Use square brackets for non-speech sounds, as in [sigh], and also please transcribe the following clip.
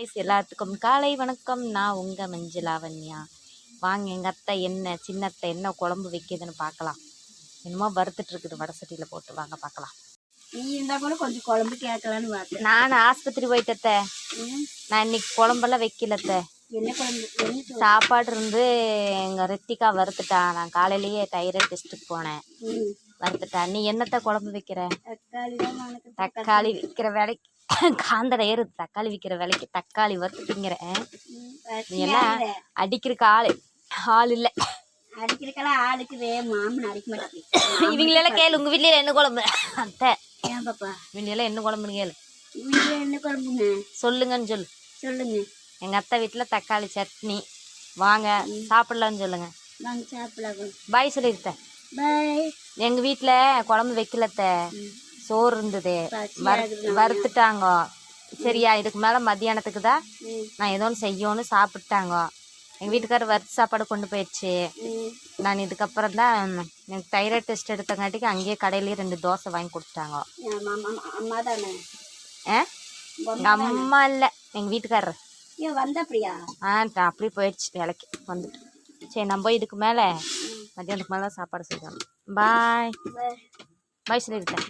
guys, எல்லாத்துக்கும் காலை வணக்கம். நான் உங்க மஞ்சு லாவண்யா வாங்க எங்க அத்தை என்ன சின்ன அத்தை என்ன குழம்பு வைக்கிதுன்னு பார்க்கலாம். என்னமோ வறுத்துட்டு இருக்குது வடை சட்டியில போட்டு வாங்க பார்க்கலாம். நீ கூட கொஞ்சம் குழம்பு கேட்கலான்னு பார்த்தேன். நான் ஆஸ்பத்திரி போயிட்டத்த நான் இன்னைக்கு குழம்பெல்லாம் வைக்கலத்த என்ன குழம்பு? சாப்பாடு இருந்து எங்க ரித்திகா வறுத்துட்டா. நான் காலையிலேயே தைராய்டு டெஸ்ட்டுக்கு போனேன். வறுத்துட்டா. நீ என்னத்த குழம்பு வைக்கிற? தக்காளி விற்கிற வேலைக்கு [laughs] காந்தட ஏறுது. தக்காளி விற்கிற வேலைக்கு தக்காளி வறுத்து திங்கிறேன் ம், நீ எல்லாம் வச்சியாரு. அடிக்கிறதுக்கு ஆள்? ஆள் இல்லை. அடிக்கிறக்கெல்லாம் ஆளுக்குது மாமன் அடிக்க மாட்டேன் [laughs] இவங்களெல்லாம் கேளு. உங்க வீட்ல என்ன குழம்பு? அத்தை. ஏன் பாப்பா? இவங்களெல்லாம் என்ன குழம்புன்னு கேளு. வீட்டுல என்ன குழம்புங்க? சொல்லுங்கன்னு சொல்லு. சொல்லுங்க. எங்க அத்தை வீட்டுல தக்காளி சட்னி. வாங்க. சாப்பிடலாம்னு சொல்லுங்க. வாங்க சாப்பிடலாம். பாய் சொல்லிருத்தேன். பாய். எங்க வீட்ல குழம்பு வைக்கலத்த. சோறு இருந்தது வறுத்துட்டாங்க. சரியா இதுக்கு மேல மத்தியானத்துக்கு தான் நான் ஏதோ ஒன்று செய்யணும்னு சாப்பிட்டாங்க. எங்க வீட்டுக்காரர் வறுத்து சாப்பாடு கொண்டு போயிடுச்சு. நான் இதுக்கப்புறம் தான் எனக்கு தைராய்டு டெஸ்ட் எடுத்தங்காட்டிக்கு அங்கேயே கடையிலேயே ரெண்டு தோசை வாங்கி கொடுத்தாங்க மாமா அம்மா இல்லை எங்க வீட்டுக்காரர். ஐயோ வந்த அப்படியா? ஆ நான் அப்படியே போயிடுச்சு வேலைக்கு வந்துட்டு. சரி நம்ம இதுக்கு மேலே மத்தியானத்துக்கு மேலே சாப்பாடு செய்யணும் பாய் பாய் சொல்லியிருக்கேன்